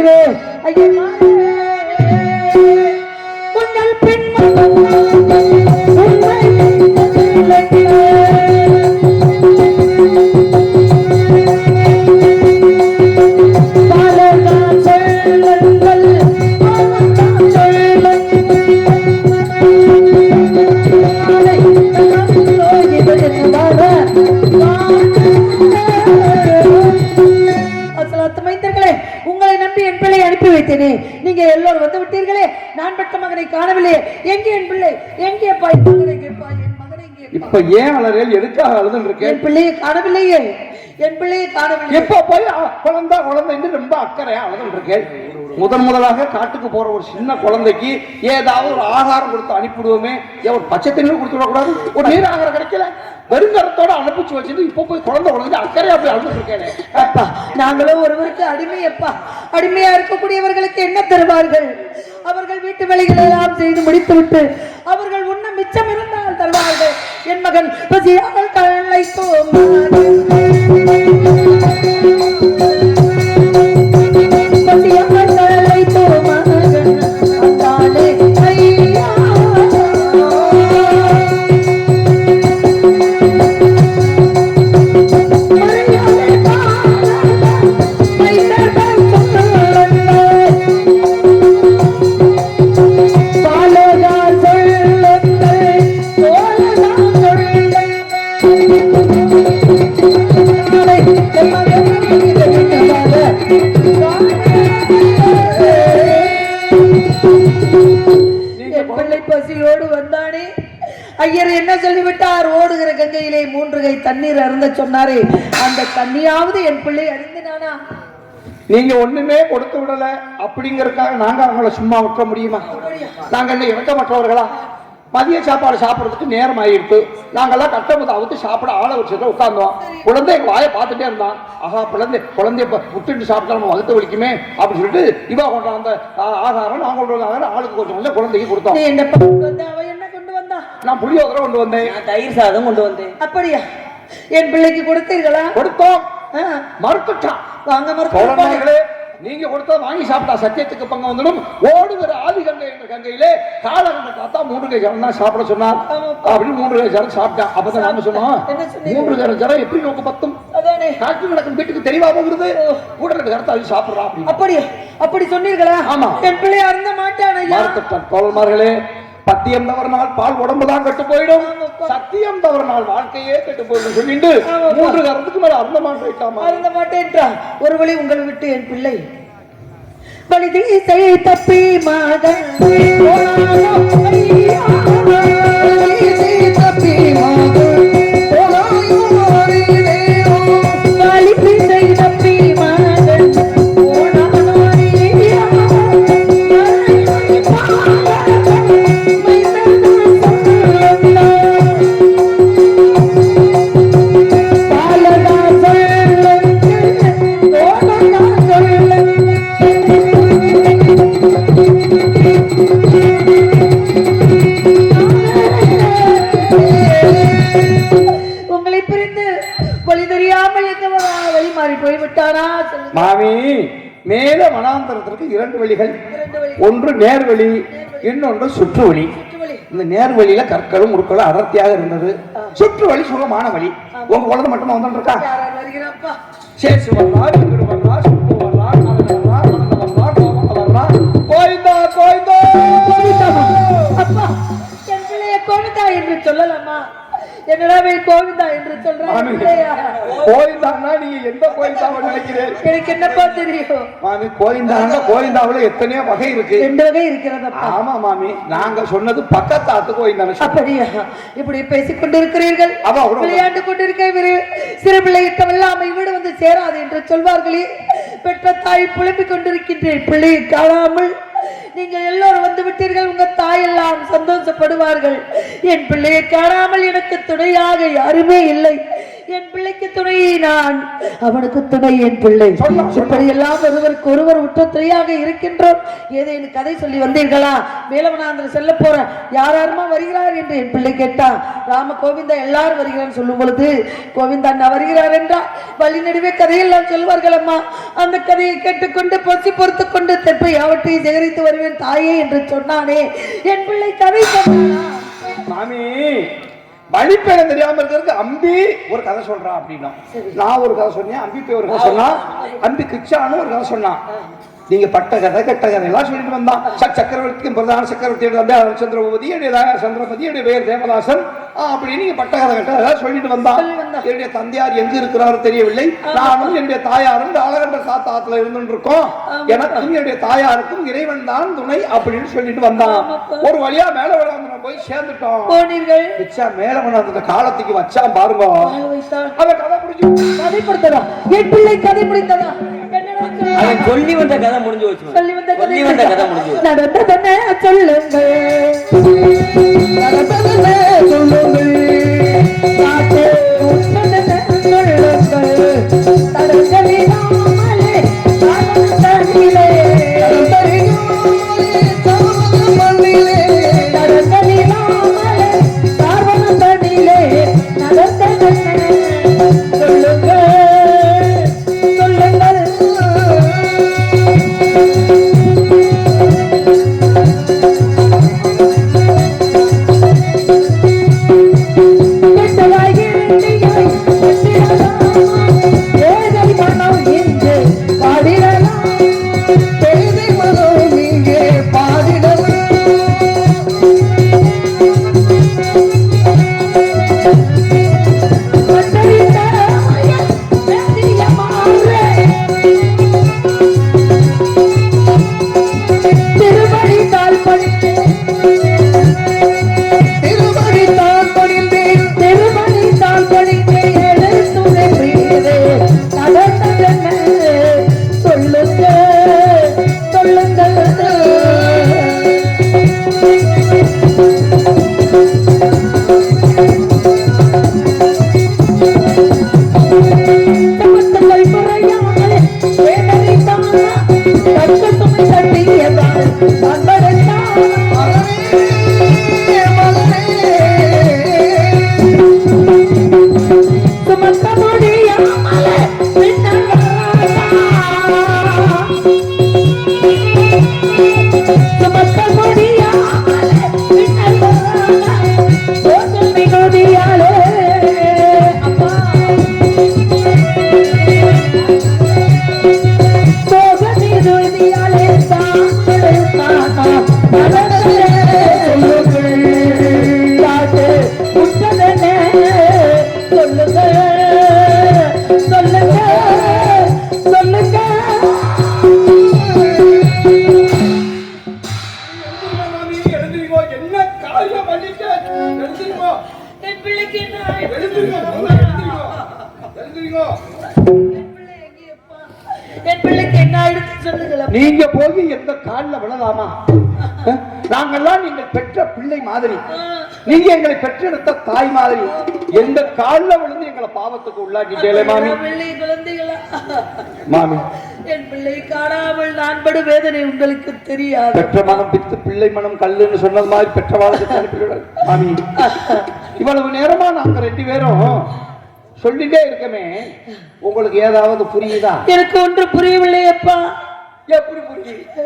i get mine மகனை காணவில்லையே. எங்கே என் பிள்ளை? எங்கே அப்பா? என் மகனை கேட்பா? என் மகனை இப்ப ஏன் அலறேல் எதுக்காக அழுதுன்னு இருக்கேன்? என் பிள்ளையை காணவில்லையே. என் பிள்ளையை காணவில்லை எப்ப போய் குழந்தை குழந்தைன்னு ரொம்ப அக்கறையா அழுதுன்னு இருக்கேன். முதன் முதலாக காட்டுக்கு போற ஒரு சின்ன குழந்தைக்கு ஏதாவது ஒரு ஆகாரம் கொடுத்து அனுப்பிடுவோமே ஏன் ஒரு பச்சை தண்ணீர் கொடுத்து விடக்கூடாது ஒரு நீர் ஆகாரம் கிடைக்கல. வெறுங்கரத்தோட அனுப்பிச்சு வச்சுட்டு இப்ப போய் குழந்தை குழந்தை அக்கறையா போய் அழுதுட்டு அப்பா நாங்களும் ஒருவருக்கு அடிமையப்பா. அடிமையா இருக்கக்கூடியவர்களுக்கு என்ன தருவார்கள்? அவர்கள் வீட்டு வேலைகளை எல்லாம் செய்து முடித்துவிட்டு அவர்கள் உண்ண மிச்சம் இருந்தால் தருவார்கள். என் மகன் பசியால் கல்லை மூன்று கை தண்ணீர் அருந்த சொன்னாரே. அந்த தண்ணியாவது என் பிள்ளை அறிந்தினானா நீங்க ஒண்ணுமே கொடுத்து விடல. அப்படிங்கறதுக்காக நாங்க அவங்கள சும்மா விட்டுற முடியுமா? நாங்க என்ன இறக்கமற்றவர்களா மதிய சாப்பாடு சாப்பிடுறதுக்கு நேரம் ஆயிடுத்து நாங்கெல்லாம் கட்டமுத அவுத்து சாப்பிட ஆளை வச்சுட்டு உட்கார்ந்தோம். குழந்தை எங்க வாயை பார்த்துட்டே இருந்தான். ஆஹா குழந்தை குழந்தைய விட்டுட்டு சாப்பிட்டா நம்ம வகுத்து வலிக்குமே அப்படின்னு சொல்லிட்டு இவா கொண்டாந்த ஆ- ஆகாரம் நான் கொண்டு வந்த ஆகாரம் ஆளுக்கு கொஞ்சம் கொஞ்சம் குழந்தைக்கு கொடுத்தோம். நீ என்ன கொண்டு வந்த அவ என்ன கொண்டு வந்தா? நான் புளியோதரை கொண்டு வந்தேன். நான் தயிர் சாதம் கொண்டு வந்தேன். அப்படியா? என் பிள்ளைக்கு கொடுத்தீர்களா? கொடுத்தோம். மறுத்துட்டான் வாங்க மறுத்து நீங்க கொடுத்தா வாங்கி சாப்பிட்டா சத்தியத்துக்கு பங்கு வந்துடும். ஓடுகிற ஆதி கங்கை என்ற கங்கையிலே காலகண்ட தாத்தா மூன்று கை ஜரம் தான் சாப்பிட சொன்னார். அப்படின்னு மூன்று கை ஜரம் சாப்பிட்டான் அப்பதான் நாம சொன்னோம்? மூன்று கை ஜரம் எப்படி நோக்கு பத்தும்? அதானே. டாக்டர் நடக்கும் வீட்டுக்கு தெளிவா போகிறது. கூட ரெண்டு கருத்தை அது சாப்பிடுறான் அப்படியா? அப்படி சொன்னீர்களா? ஆமா. என் பிள்ளை அருந்த மாட்டான் ஐயா. மறுத்துட்டான் தோழர்மார்களே. பத்தியம் தவறினால் பால் உடம்பு தான் கெட்டு போயிடும். சத்தியம் தவறினால் வாழ்க்கையே கெட்டு போயிடும் சொல்லிட்டு மூன்று கரத்துக்கு மேல அருந்த மாட்டாமா அருந்த மாட்டேன்றான். ஒரு வழி உங்களை விட்டு என் பிள்ளை. வழி தப்பி மகன் ஒன்று நேர்வழி இன்னொன்று சுற்று வழி இந்த நேர் வழியில கற்களும் முற்களும் அடர்த்தியாக இருந்தது. சுற்று வழி சுகமான வழி. உங்க குழந்தை மட்டுமா வந்துட்டு இருக்கா சேசு வர்றா வெங்கடு வர்றா சுப்பு வர்றா கலந்து வர்றா கலந்து வர்றா கோமங்க வர்றா கோயிந்தா கோயிந்தா அப்பா என் பிள்ளைய கோவிந்தா என்று சொல்லலாமா? என்னடா வே கோவிந்தா என்று பிள்ளையா கோயிந்தான்னா நீங்க எந்த கோயிந்தாவை நினைக்கிறேன் எனக்கு என்னப்பா தெரியும்? மாமி கோயிந்தான்னா கோயிந்தாவுல எத்தனையோ வகை இருக்கு. ரெண்டு வகை இருக்கிறதப்பா. ஆமா மாமி. நாங்க சொன்னது பக்கத்தாத்து கோயிந்தான அப்படியா? இப்படி பேசிக் கொண்டிருக்கிறீர்கள். விளையாண்டு கொண்டிருக்க இவரு. சிறு பிள்ளை வெல்லாமை வீடு வந்து சேராது என்று சொல்வார்களே. பெற்ற தாய் புலம்பிக் கொண்டிருக்கின்றேன். பிள்ளையை காணாமல் நீங்கள் எல்லோரும் வந்து விட்டீர்கள் உங்க தாய் எல்லாம் சந்தோஷப்படுவார்கள். என் பிள்ளையை காணாமல் எனக்கு துணையாக யாருமே இல்லை. என் பிள்ளைக்கு துணையை நான். அவனுக்கு துணை என் பிள்ளை. இப்படி எல்லாம் ஒருவருக்கு ஒருவர் உற்ற துணையாக இருக்கின்றோம். ஏதேனும் கதை சொல்லி வந்தீர்களா? மேலவனாந்திர செல்ல போற யார் யாருமா வருகிறார் என்று என் பிள்ளை கேட்டான் ராம கோவிந்தா எல்லாரும் வருகிறான்னு சொல்லும் பொழுது கோவிந்தா அண்ணா வருகிறார் என்றால் வழி நடுவே கதையெல்லாம் சொல்வார்கள் அம்மா. அந்த கதையை கேட்டுக்கொண்டு பொசி பொறுத்து கொண்டு தெப்பை யாவற்றையும் சேகரித்து வருவேன் தாயே என்று சொன்னானே. என் பிள்ளை கதை சொன்னானா? மாமி வழிப்பேரம் தெரியாம இருக்கிறதுக்கு அம்பி ஒரு கதை சொல்றான் அப்படின்னா. நான் ஒரு கதை சொன்னேன் அம்பி போய் ஒரு கதை சொன்னா அம்பி கிச்சான்னு ஒரு கதை சொன்னான் நீங்க பட்ட கதை கெட்ட கதை எல்லாம் சொல்லிட்டு வந்தான். ச- சக்கரவர்த்திக்கும் பிரதான சக்கரவர்த்தி சந்திரபதி என்னுடைய சந்திரபதி என்னுடைய பேர் தேவதாசன். ஆ, அப்படின்னு நீங்க பட்ட கதை கெட்ட கதை சொல்லிட்டு வந்தான். என்னுடைய தந்தையார் எங்க இருக்கிறாரு தெரியவில்லை. நானும் என்னுடைய தாயாரும் அழகன்ற சாத்தாத்துல இருந்துட்டு இருக்கோம் எனக்கும் என்னுடைய தாயாருக்கும் இறைவன் தான் துணை அப்படின்னு சொல்லிட்டு வந்தான். ஒரு வழியா மேல விளாந்து போய் சேர்ந்துட்டோம். போனீர்கள். பிச்சா மேல கொண்டாந்து காலத்துக்கு வச்சான் பாருங்க. அவன் கதை பிடிச்சி கதை கொடுத்ததா என் பிள்ளை கதை சொல்ல? அவன் சொல்லி வந்த கதை முடிஞ்சு போச்சு. சொல்லி வந்த கதை சொல்லி வந்த கதை முடிஞ்சு போச்சு. நடந்ததென்ன மாதிரி எந்த கால்ல விழுந்து எங்களை பாவத்துக்கு உள்ளாக்கிட்டேலே மாமி. மாமி. என் பிள்ளை காணாமல் நான் படும் வேதனை உங்களுக்கு தெரியாது. பெற்ற மனம் பித்து பிள்ளை மனம் கல்லுன்னு சொன்னது மாதிரி பெற்ற வாழ்க்கை அனுப்பிவிடாது மாமி. இவ்வளவு நேரமா நாங்க ரெண்டு பேரும் சொல்லிட்டே இருக்கமே. உங்களுக்கு ஏதாவது புரியுதா? எனக்கு ஒன்று புரியவில்லை அப்பா எப்படி புரியுது?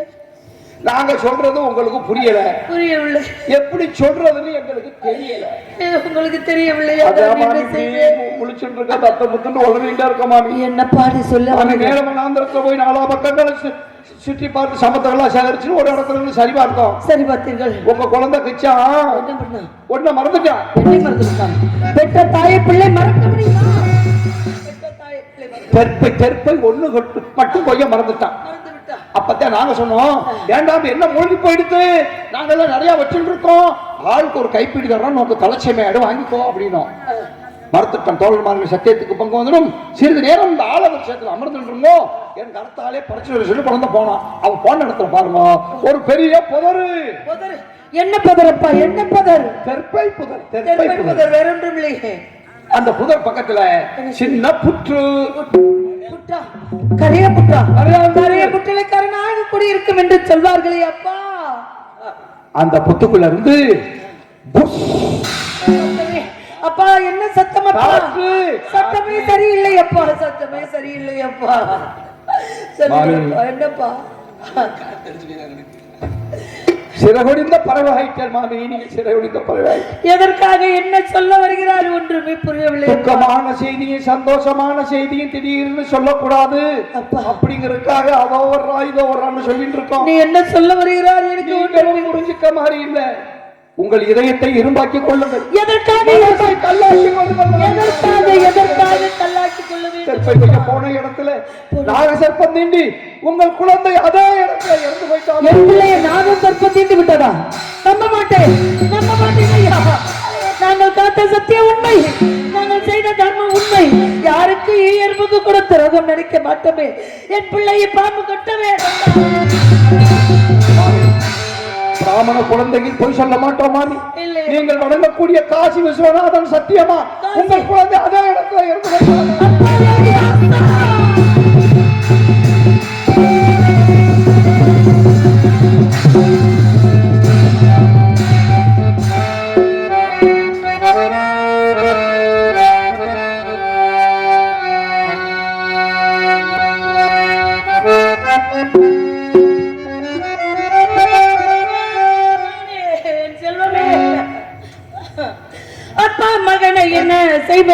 நாங்க சொல்றது உங்களுக்கு புரியல. புரியவில்லை. எப்படி சொல்றதுன்னு எங்களுக்கு தெரியல. உங்களுக்கு தெரியவில்லை? முழிச்சுட்டு இருக்க தத்த முத்துன்னு உழவிட்டே இருக்க மாமி. என்ன பாடி சொல்ல அந்த? நேரமனாந்திரத்துல போய் நாலா பக்கங்களை சுற்றி பார்த்து சமத்தெல்லாம் சேகரிச்சு ஒரு இடத்துல இருந்து சரி பார்த்தோம். சரி பார்த்தீர்கள். உங்க குழந்தை கிச்சா? ஒன்ன மறந்துட்டான் என்னை மறந்துவிட்டான் பெற்ற தாயை பிள்ளை மறக்க முடியுமா? தெற்பை தெற்பை ஒண்ணு கொட்டு மட்டும் கொய்ய மறந்துட்டான் அப்பதான் நாங்க சொன்னோம் ஏண்டாம் என்ன மூழ்கி போயிடுத்து? நாங்கெல்லாம் நிறைய வச்சுட்டு இருக்கோம் ஆளுக்கு ஒரு கைப்பிடி தர்றோம் உனக்கு தலைச்சமையாடு வாங்கிக்கோ அப்படின்னோம். மறுத்துட்டம் தோழர்மார்கள் சத்தியத்துக்கு பங்கு வந்துடும் சிறிது நேரம் இந்த ஆள விஷயத்தில் அமர்ந்துருந்தோ என் கருத்தாலே பரிசு சொல்லி குழந்தை போனான். அவன் போன இடத்துல பாருங்க. ஒரு பெரிய புதரு. என்ன புதரப்பா? என்ன புதர்? தெற்பை புதர் தெற்பை புதர். வேற ஒன்றும் இல்லையே. அந்த புதர் பக்கத்துல சின்ன புற்று? புற்றா? கரைய புற்றா? கரையா புற்றலைக்காரனாக குடியிருக்கும் என்று சொல்வார்களே அப்பா. அந்த புத்துக்குள்ள இருந்து. அப்பா என்ன சத்தம் அப்பா. சத்தமே சரியில்லை அப்பா. சத்தமே சரியில்லை. அப்பா, என்னப்பா? சிறகுடிந்த பறவை ஆயிட்டார் மாமி நீங்க சிறகுடிந்த பறவை. எதற்காக என்ன சொல்ல வருகிறார் ஒன்றுமே புரியவில்லை. துக்கமான செய்தியும் சந்தோஷமான செய்தியும் திடீர்னு சொல்லக்கூடாது அப்பா. அப்படிங்கறதுக்காக அவ வர்றா இதோ வர்றான்னு சொல்லிட்டு இருக்கோம் நீ என்ன சொல்ல வருகிறார் எனக்கு புரிஞ்சுக்க மாதிரி இல்ல உங்கள் இதயத்தை இரும்பாக்கிக் கொள்ளுங்கள். எதற்காக எதற்காக எதற்காக கல்லாக்கிக் கொள்ள போன இடத்துல நாக சர்ப்பம் தீண்டி உங்கள் குழந்தை அதே இடத்துல இறந்து போயிட்டாலும் என் பிள்ளையை நானும் தற்ப தீண்டு விட்டதா? நம்ப மாட்டேன். நம்ப மாட்டேன் ஐயா. நாங்கள் காத்த சத்திய உண்மை. நாங்கள் செய்த தர்மம் உண்மை. யாருக்கு இயல்புக்கு கூட திரகம் நினைக்க மாட்டோமே. என் பிள்ளையை பாம்பு கட்டவே பிராமண குழந்தைக்கு போய் சொல்ல மாட்டோம். நீங்கள் வணங்கக்கூடிய காசி விஸ்வநாதன் சத்தியமா? உங்கள் குழந்தை அதே இடத்துல என் என்ன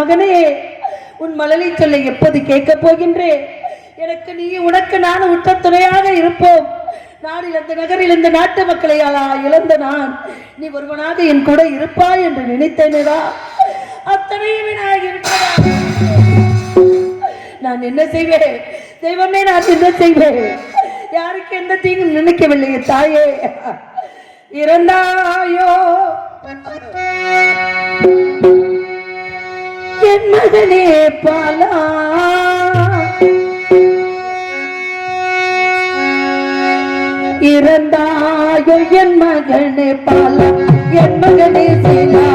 மகனே உன் மழலை சொல்லை எப்போது கேட்கப் போகின்றேன் எனக்கு நீ உனக்கு நான் உற்ற துணையாக இருப்போம். நான் இழந்த நகரில் இந்த நாட்டு மக்களை இழந்த நான். நீ ஒருவனாக என் கூட இருப்பாய் என்று நினைத்தேனடா அத்தனையும் வீணாகி நான் என்ன செய்வேன்? தெய்வமே நான் என்ன செய்வேன்? யாருக்கு எந்த தீங்கும் நினைக்கவில்லை தாயே. இறந்தாயோ? என் மகனே பாலா. இறந்தாயோ என் மகனே பாலா. என் மகனே சீலா.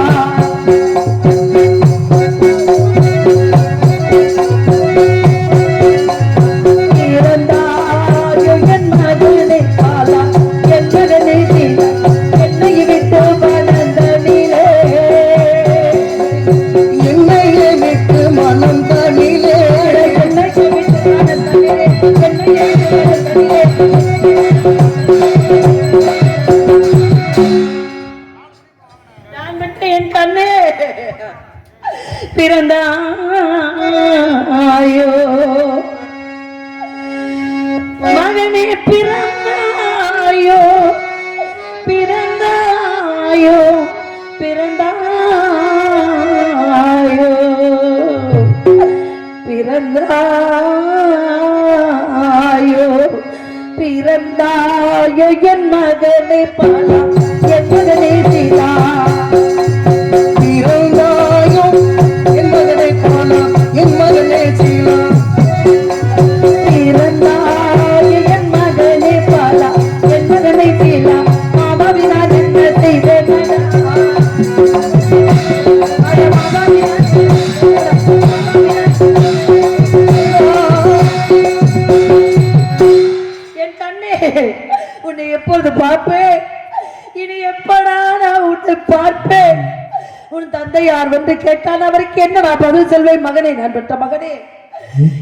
உன் என்ன நான் பதில் செல்வேன் மகனே நான் பெற்ற மகனே.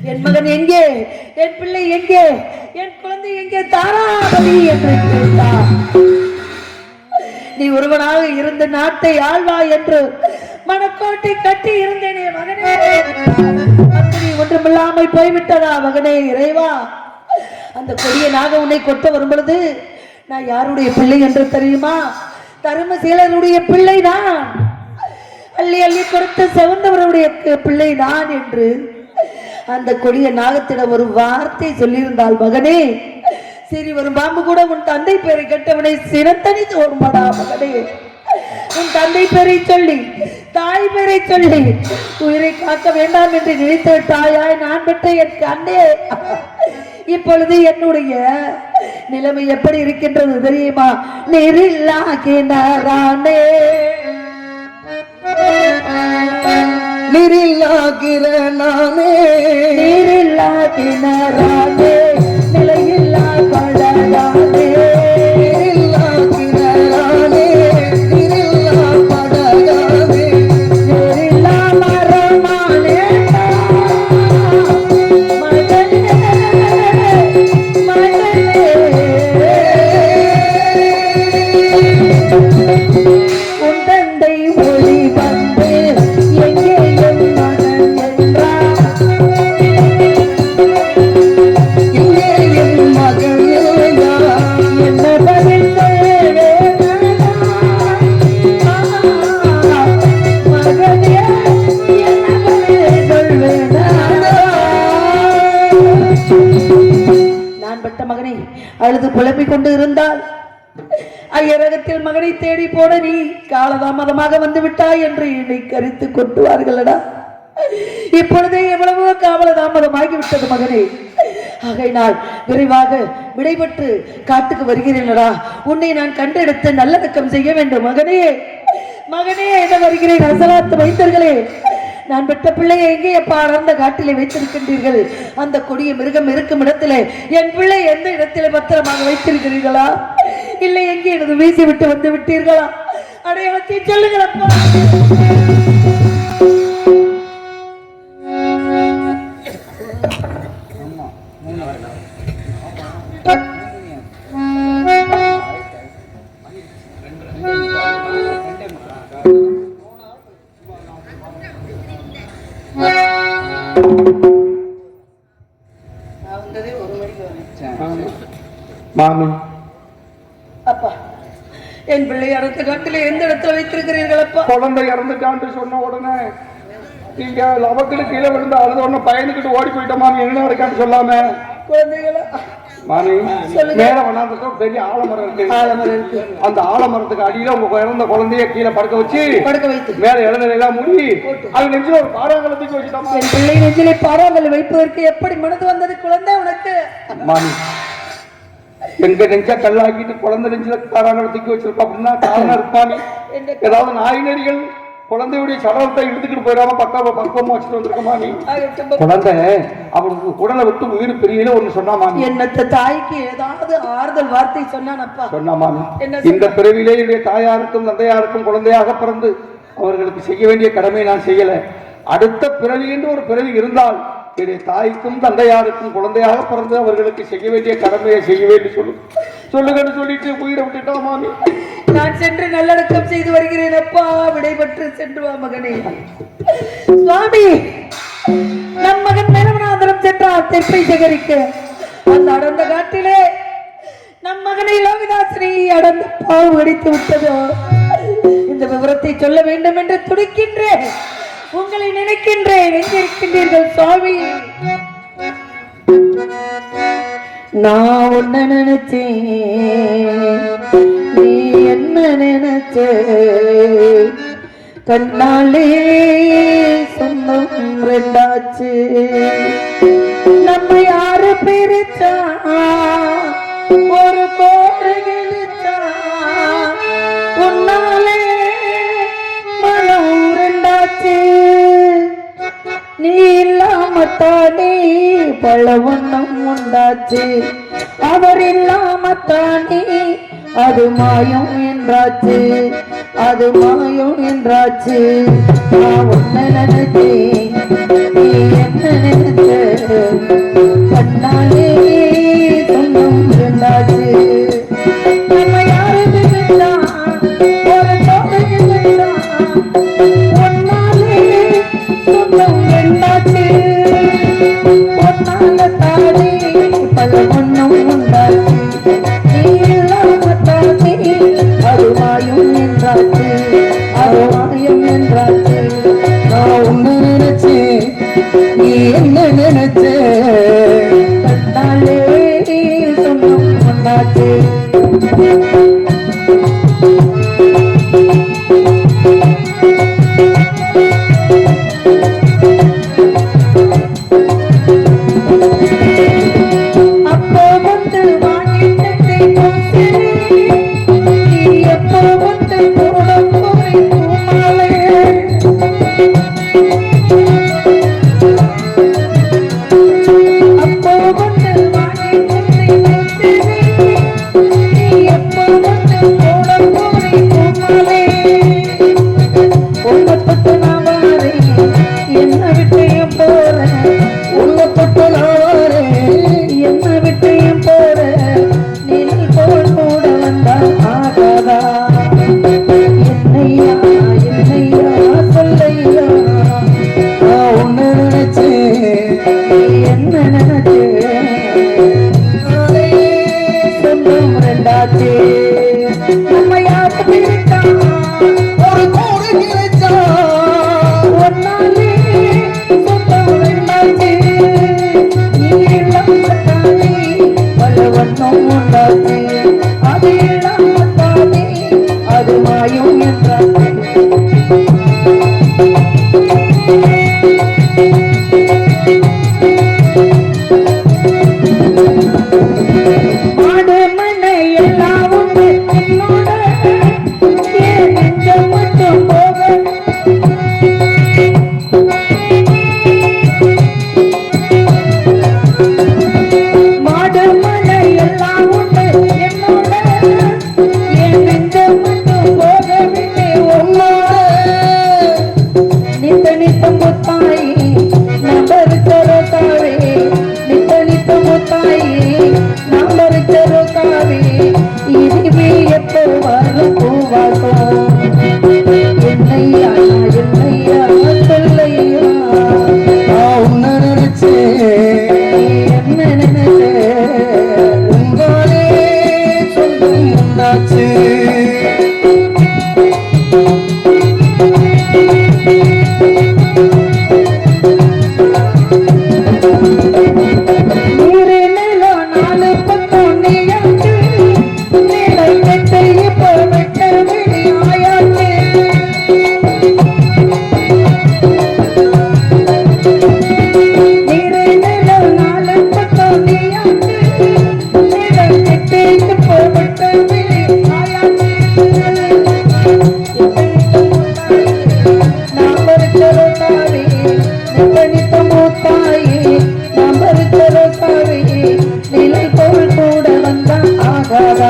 என் மகன் எங்கே? என் பிள்ளை எங்கே? என் குழந்தை எங்கே? தாராபதி என்று கேட்டார். நீ ஒருவனாக இருந்த நாட்டை ஆழ்வா என்று மனக்கோட்டை கட்டி இருந்தேனே மகனே. அப்படி ஒன்றுமில்லாமல் போய்விட்டதா மகனே இறைவா? அந்த கொடிய நாக உன்னை கொட்ட வரும் பொழுது நான் யாருடைய பிள்ளை என்று தெரியுமா? தருமசீலனுடைய பிள்ளை தான் அள்ளி அள்ளி கொடுத்த செவந்தவருடைய பிள்ளை நான் என்று அந்த கொடிய நாகத்திடம் ஒரு வார்த்தை சொல்லியிருந்தாள் மகனே சரி வரும் பாம்பு கூட உன் தந்தை பேரை கெட்டவனை சிறந்தனி தோறுமாடா மகனே. உன் தந்தை பேரை சொல்லி தாய் பேரை சொல்லி உயிரை காக்க வேண்டாம் என்று நினைத்த தாயாய் நான் பெற்ற என் கண்ணே. இப்பொழுது என்னுடைய நிலைமை எப்படி இருக்கின்றது தெரியுமா? நெறில்லாகினாரானே கிணறானே நானே நீரில்லாகினாரானே அழுது புலம்பிக் கொண்டு இருந்தால் ஐயரகத்தில் மகனை தேடி போன நீ காலதாமதமாக வந்து விட்டாய் என்று என்னை கரித்து கொட்டுவார்களடா. இப்பொழுதே எவ்வளவோ காவலதாமதமாகி விட்டது மகனே. ஆகையினால் விரைவாக விடைபெற்று காட்டுக்கு வருகிறேனடா. உன்னை நான் கண்டெடுத்து நல்லதக்கம் செய்ய வேண்டும் மகனே. மகனே என வருகிறேன்? அசலாத்து வைத்தர்களே நான் பெற்ற பிள்ளையை எங்கே அப்பா அடர்ந்த காட்டிலே வைத்திருக்கின்றீர்கள்? அந்த கொடிய மிருகம் இருக்கும் இடத்திலே என் பிள்ளை எந்த இடத்திலே பத்திரமாக வைத்திருக்கிறீர்களா? இல்லை எங்கே எனது வீசி விட்டு வந்து விட்டீர்களா? அடையாளத்தை சொல்லுங்கள் அப்பா. இறந்துட்டான்ட்டு சொன்ன உடனே நீங்க லவக்குன்னு கீழே விழுந்து அழுத உடனே பயந்துக்கிட்டு ஓடி போயிட்ட மாமி என்ன இருக்கான்னு சொல்லாம? மாமி சொல்லுங்க. மேல வண்ணாந்துக்கு ஒரு பெரிய ஆலமரம் இருக்கு. ஆலமரம் இருக்கு. அந்த ஆலமரத்துக்கு அடியில உங்க இறந்த குழந்தைய கீழே படுக்க வச்சு படுக்க வைத்து. மேல இளநிலை எல்லாம் மூடி அது நெஞ்சில ஒரு பாறாங்கல தூக்கி வச்சுட்டாமா? என் பிள்ளை நெஞ்சிலே பாறாங்கல் வைப்பதற்கு எப்படி மனது வந்தது குழந்தை உனக்கு? மாமி எங்க நெஞ்ச கல்லாக்கிட்டு குழந்தை நெஞ்சில பாறாங்கல தூக்கி வச்சிருக்கோம் அப்படின்னா காரணம் இருப்பாமி என்ன ஏதாவது நாய் நெறிகள்? குழந்தையுடைய சடலத்தை எடுத்துக்கிட்டு போயிடாம பக்கம் பக்குவமா வச்சுட்டு வந்திருக்க மாமி ஆகட்டும். குழந்தை அவனுக்கு உடலை விட்டு உயிர் பிரியல ஒண்ணு சொன்னா மாமி என்னத்த தாய்க்கு ஏதாவது ஆறுதல் வார்த்தை சொன்னானப்பா. சொன்னா மாமி என்ன இந்த பிறவிலே என்னுடைய தாயாருக்கும் தந்தையாருக்கும் குழந்தையாக பிறந்து அவர்களுக்கு செய்ய வேண்டிய கடமையை நான் செய்யல. அடுத்த பிறவி என்று ஒரு பிறவி இருந்தால் என்னுடைய தாய்க்கும் தந்தையாருக்கும் குழந்தையாக பிறந்து அவர்களுக்கு செய்ய வேண்டிய கடமையை செய்ய வேண்டி சொல்லு. சொல்லுங்கன்னு சொல்லிட்டு உயிரை விட்டுட்டா மாமி. நான் சென்று நல்லடக்கம் செய்து வருகிறேன் அப்பா. விடைபெற்று சென்று வா மகனே. சுவாமி நம் மகன் மேலவனாந்தரம் சென்றார். தெற்பை சேகரிக்க. அந்த அடர்ந்த காட்டிலே நம் மகனை லோகதாசனை அடர்ந்த பாவு அடித்து விட்டதோ. இந்த விவரத்தை சொல்ல வேண்டும் என்று துடிக்கின்றேன். உங்களை நினைக்கின்றேன். எங்க இருக்கின்றீர்கள் சுவாமி? நான் உன்ன நினைச்சேன் நீ என்ன நினைச்ச கண்ணாலே சொந்தம் ரெண்டாச்சு. நம்ம யாரு பிரிச்சா இல்லாமத்தானே பல ஒண்ணம் உண்டாச்சு. அவர் இல்லாமத்தானே அது மாயம் என்றாச்சு. அது மாயம் என்றாச்சு. நான் உன்ன நினைச்சேன் நீ என்ன நினைச்ச Bravo.